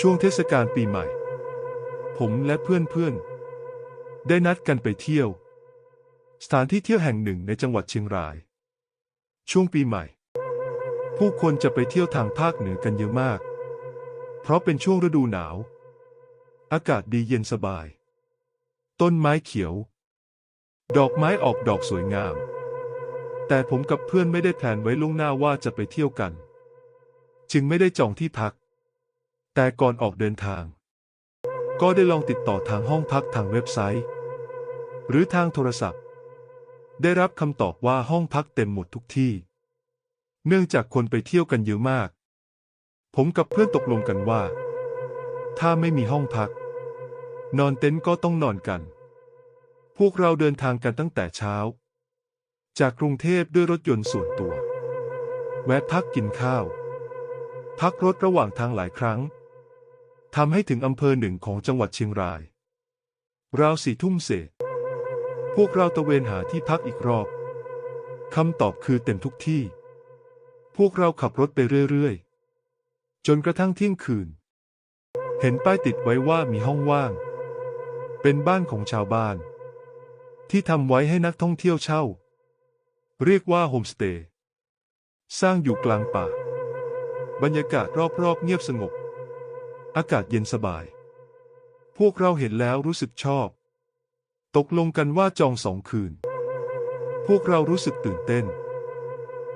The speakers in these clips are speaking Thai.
ช่วงเทศกาลปีใหม่ ผมและเพื่อนๆ ได้นัดกันไปเที่ยว สถานที่เที่ยวแห่งหนึ่งในจังหวัดเชียงราย ช่วงปีใหม่ ผู้คนจะไปเที่ยวทางภาคเหนือกันเยอะมาก เพราะเป็นช่วงฤดูหนาว อากาศดีเย็นสบาย ต้นไม้เขียว ดอกไม้ออกดอกสวยงาม แต่ผมกับเพื่อนไม่ได้แผนไว้ล่วงหน้าว่าจะไปเที่ยวกัน จึงไม่ได้จองที่พัก แต่ก่อนออกเดินทาง ก็ได้ลองติดต่อทางห้องพักทางเว็บไซต์ หรือทางโทรศัพท์ ได้รับคำตอบว่าห้องพักเต็มหมดทุกที่ เนื่องจากคนไปเที่ยวกันเยอะมาก ผมกับเพื่อนตกลงกันว่า ถ้าไม่มีห้องพัก นอนเต็นท์ก็ต้องนอนกัน พวกเราเดินทางกันตั้งแต่เช้า จากกรุงเทพด้วยรถยนต์ส่วนตัว แวะพักกินข้าว พักรถระหว่างทางหลายครั้ง ทำให้ถึงอำเภอหนึ่งของจังหวัดเชียงราย ราวสี่ทุ่มเศษ พวกเราตะเวนหาที่พักอีกรอบคำตอบคือเต็มทุกที่ พวกเราขับรถไปเรื่อยๆ จนกระทั่งเที่ยงคืน เห็นป้ายติดไว้ว่ามีห้องว่าง เป็นบ้านของชาวบ้าน ที่ทำไว้ให้นักท่องเที่ยวเช่า เรียกว่าโฮมสเตย์ สร้างอยู่กลางป่า บรรยากาศรอบๆ เงียบสงบ อากาศเย็นสบาย พวกเราเห็นแล้วรู้สึกชอบ ตกลงกันว่าจองสองคืน พวกเรารู้สึกตื่นเต้น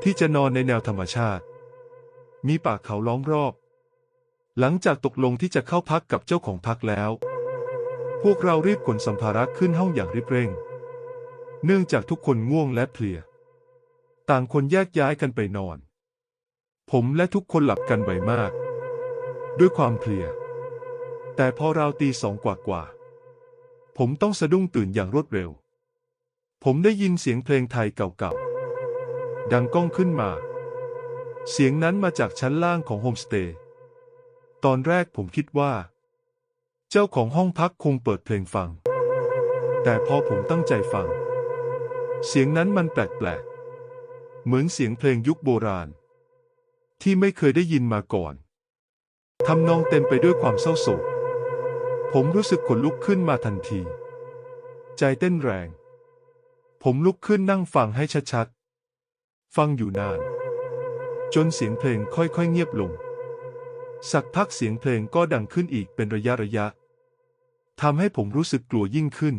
ที่จะนอนในแนวธรรมชาติ มีป่าเขาล้อมรอบ หลังจากตกลงที่จะเข้าพักกับเจ้าของพักแล้ว พวกเรารีบขนสัมภาระขึ้นห้องอย่างรีบเร่ง เนื่องจากทุกคนง่วงและเพลีย ต่างคนแยกย้ายกันไปนอน ผมและทุกคนหลับกันไวมาก ด้วยความเพลีย แต่พอราวตีสองกว่ากว่า ผมต้องสะดุ้งตื่นอย่างรวดเร็ว ผมได้ยินเสียงเพลงไทยเก่าๆ ดังก้องขึ้นมา เสียงนั้นมาจากชั้นล่างของโฮมสเตย์ ตอนแรกผมคิดว่า เจ้าของห้องพักคงเปิดเพลงฟัง แต่พอผมตั้งใจฟัง เสียงนั้นมันแปลกๆ เหมือนเสียงเพลงยุคโบราณ ที่ไม่เคยได้ยินมาก่อน ทำนองเต็มไปด้วยความเศร้าโศก ผมรู้สึกขนลุกขึ้นมาทันที ใจเต้นแรง ผมลุกขึ้นนั่งฟังให้ชัดๆ ฟังอยู่นาน จนเสียงเพลงค่อยๆ เงียบลง สักพักเสียงเพลงก็ดังขึ้นอีกเป็นระยะระยะทำให้ผมรู้สึกกลัวยิ่งขึ้น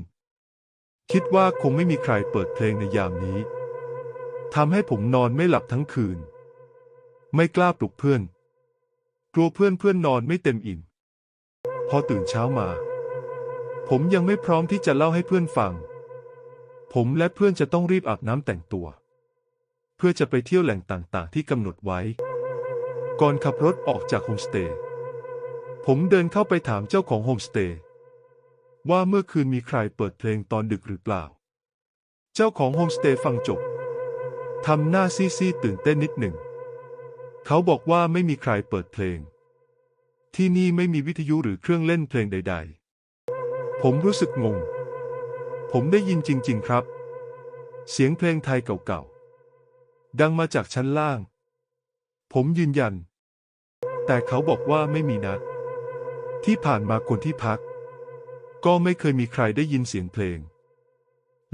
คิดว่าคงไม่มีใครเปิดเพลงในยามนี้ทำให้ผมนอนไม่หลับทั้งคืน ไม่กล้าปลุกเพื่อน ลัวเพื่อนเพื่อนนอนไม่เต็มอิ่ม พอตื่นเช้ามา ผมยังไม่พร้อมที่จะเล่าให้เพื่อนฟัง ผมและเพื่อนจะต้องรีบอาบน้ำแต่งตัว เพื่อจะไปเที่ยวแหล่งต่างๆ ที่กำหนดไว้ ก่อนขับรถออกจากโฮมสเตย์ ผมเดินเข้าไปถามเจ้าของโฮมสเตย์ว่าเมื่อคืนมีใครเปิดเพลงตอนดึกหรือเปล่า เจ้าของโฮมสเตย์ฟังจบทำหน้าซีดๆตื่นเต้นนิดหนึ่ง เขาบอกว่าไม่มีใครเปิดเพลง ที่นี่ไม่มีวิทยุหรือเครื่องเล่นเพลงใด ๆ ผมรู้สึกงง ผมได้ยินจริง ๆ ครับ เสียงเพลงไทยเก่าๆ ดังมาจากชั้นล่าง ผมยืนยัน แต่เขาบอกว่าไม่มีนะ ที่ผ่านมาคนที่พัก ก็ไม่เคยมีใครได้ยินเสียงเพลง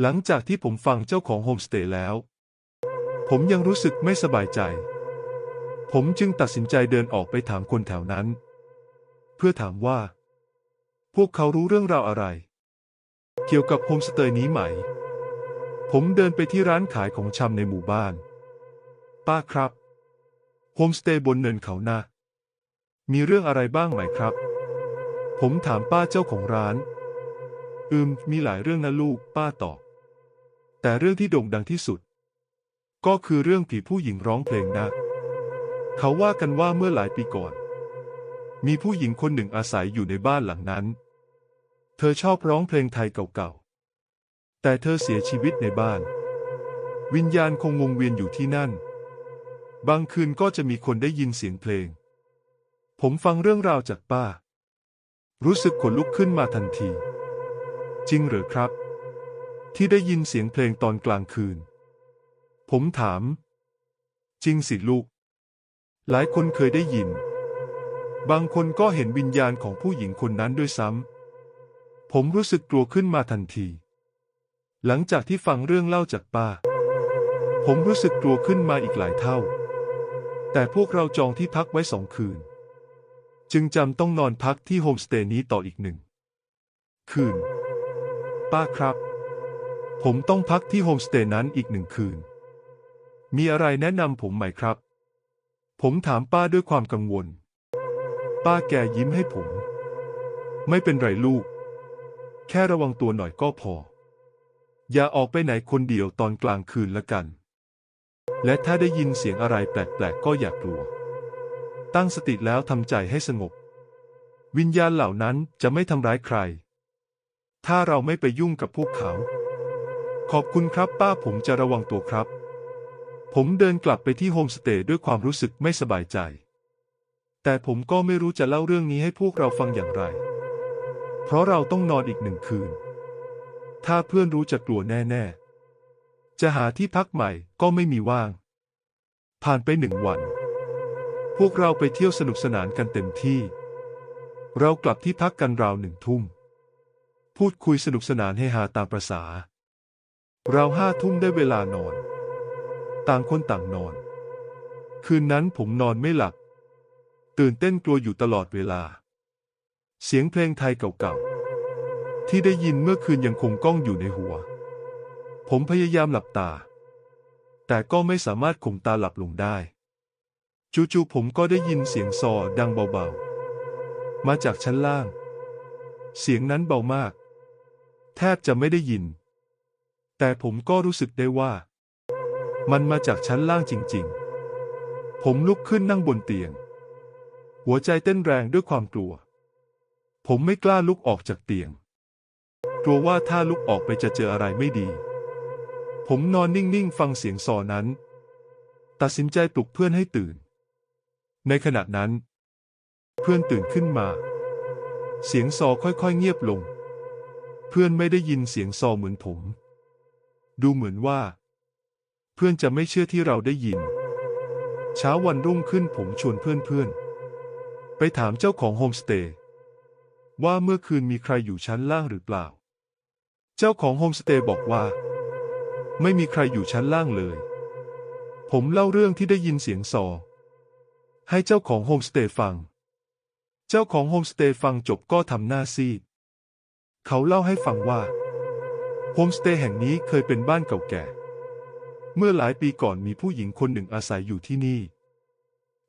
หลังจากที่ผมฟังเจ้าของโฮมสเตย์แล้ว ผมยังรู้สึกไม่สบายใจ ผมจึงตัดสินใจเดินออกไปถามคนแถวนั้น เพื่อถามว่า พวกเขารู้เรื่องราวอะไร เกี่ยวกับโฮมสเตย์นี้ไหม ผมเดินไปที่ร้านขายของชำในหมู่บ้าน ป้าครับโฮมสเตย์บนเนินเขานะ มีเรื่องอะไรบ้างไหมครับ ผมถามป้าเจ้าของร้าน อืม มีหลายเรื่องนะลูก ป้าตอบ แต่เรื่องที่โด่งดังที่สุด ก็คือเรื่องผีผู้หญิงร้องเพลงนะ เขาว่ากันว่าเมื่อหลายปีก่อน มีผู้หญิงคนหนึ่งอาศัยอยู่ในบ้านหลังนั้น เธอชอบร้องเพลงไทยเก่าๆ แต่เธอเสียชีวิตในบ้าน วิญญาณคงวงเวียนอยู่ที่นั่น บางคืนก็จะมีคนได้ยินเสียงเพลง ผมฟังเรื่องราวจากป้า รู้สึกขนลุกขึ้นมาทันที จริงเหรือครับ ที่ได้ยินเสียงเพลงตอนกลางคืน ผมถาม จริงสิลูก หลายคนเคยได้ยิน บางคนก็เห็นวิญญาณของผู้หญิงคนนั้นด้วยซ้ำ ผมรู้สึกกลัวขึ้นมาทันที หลังจากที่ฟังเรื่องเล่าจากป้า ผมรู้สึกกลัวขึ้นมาอีกหลายเท่า แต่พวกเราจองที่พักไว้สองคืน จึงจำต้องนอนพักที่โฮมสเตย์นี้ต่ออีกหนึ่ง คืน ป้าครับ ผมต้องพักที่โฮมสเตย์นั้นอีกหนึ่งคืน มีอะไรแนะนำผมไหมครับ ผมถามป้าด้วยความกังวล ป้าแกยิ้มให้ผม ไม่เป็นไรลูก แค่ระวังตัวหน่อยก็พอ อย่าออกไปไหนคนเดียวตอนกลางคืนละกัน และถ้าได้ยินเสียงอะไรแปลกๆก็อย่ากลัว ตั้งสติแล้วทำใจให้สงบ วิญญาณเหล่านั้นจะไม่ทำร้ายใคร ถ้าเราไม่ไปยุ่งกับพวกเขา ขอบคุณครับป้าผมจะระวังตัวครับ ผมเดินกลับไปที่โฮมสเตย์ด้วยความรู้สึกไม่สบายใจ แต่ผมก็ไม่รู้จะเล่าเรื่องนี้ให้พวกเราฟังอย่างไร เพราะเราต้องนอนอีกหนึ่งคืน ถ้าเพื่อนรู้จะกลัวแน่ๆ จะหาที่พักใหม่ก็ไม่มีว่าง ผ่านไปหนึ่งวัน พวกเราไปเที่ยวสนุกสนานกันเต็มที่ เรากลับที่พักกันราวหนึ่งทุ่ม พูดคุยสนุกสนานเฮฮาตามประษาเราห้าทุ่มได้เวลานอน ต่างคนต่างนอน คืนนั้นผมนอนไม่หลับ ตื่นเต้นกลัวอยู่ตลอดเวลา เสียงเพลงไทยเก่าๆ ที่ได้ยินเมื่อคืนยังคงก้องอยู่ในหัว ผมพยายามหลับตา แต่ก็ไม่สามารถข่มตาหลับลงได้ จู่ๆผมก็ได้ยินเสียงซอดังเบาๆ มาจากชั้นล่าง เสียงนั้นเบามาก แทบจะไม่ได้ยิน แต่ผมก็รู้สึกได้ว่า มันมาจากชั้นล่างจริง ๆ ผมลุกขึ้นนั่งบนเตียง หัวใจเต้นแรงด้วยความกลัว ผมไม่กล้าลุกออกจากเตียง กลัวว่าถ้าลุกออกไปจะเจออะไรไม่ดี ผมนอนนิ่ง ๆ ฟังเสียงซอนั้น ตัดสินใจปลุกเพื่อนให้ตื่น ในขณะนั้น เพื่อนตื่นขึ้นมา เสียงซอค่อยๆ เงียบลง เพื่อนไม่ได้ยินเสียงซอเหมือนผม ดูเหมือนว่า เพื่อนจะไม่เชื่อที่เราได้ยิน เช้าวันรุ่งขึ้นผมชวนเพื่อนๆ ไปถามเจ้าของโฮมสเตย์ว่าเมื่อคืนมีใครอยู่ชั้นล่างหรือเปล่า เจ้าของโฮมสเตย์บอกว่า ไม่มีใครอยู่ชั้นล่างเลย ผมเล่าเรื่องที่ได้ยินเสียงซอ ให้เจ้าของโฮมสเตย์ฟัง เจ้าของโฮมสเตย์ฟังจบก็ทำหน้าซีด เขาเล่าให้ฟังว่าโฮมสเตย์แห่งนี้เคยเป็นบ้านเก่าแก่ เมื่อหลายปีก่อนมีผู้หญิงคนหนึ่งอาศัยอยู่ที่นี่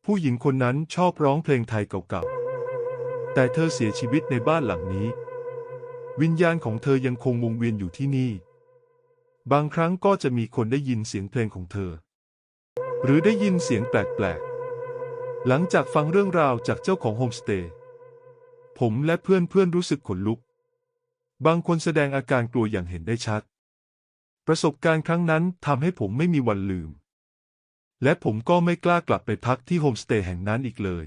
ผู้หญิงคนนั้นชอบร้องเพลงไทยเก่าๆ แต่เธอเสียชีวิตในบ้านหลังนี้ วิญญาณของเธอยังคงวงเวียนอยู่ที่นี่ บางครั้งก็จะมีคนได้ยินเสียงเพลงของเธอ หรือได้ยินเสียงแปลกๆ หลังจากฟังเรื่องราวจากเจ้าของโฮมสเตย์ ผมและเพื่อนๆรู้สึกขนลุก บางคนแสดงอาการกลัวอย่างเห็นได้ชัด ประสบการณ์ครั้งนั้นทำให้ผมไม่มีวันลืม และผมก็ไม่กล้ากลับไปพักที่โฮมสเตย์แห่งนั้นอีกเลย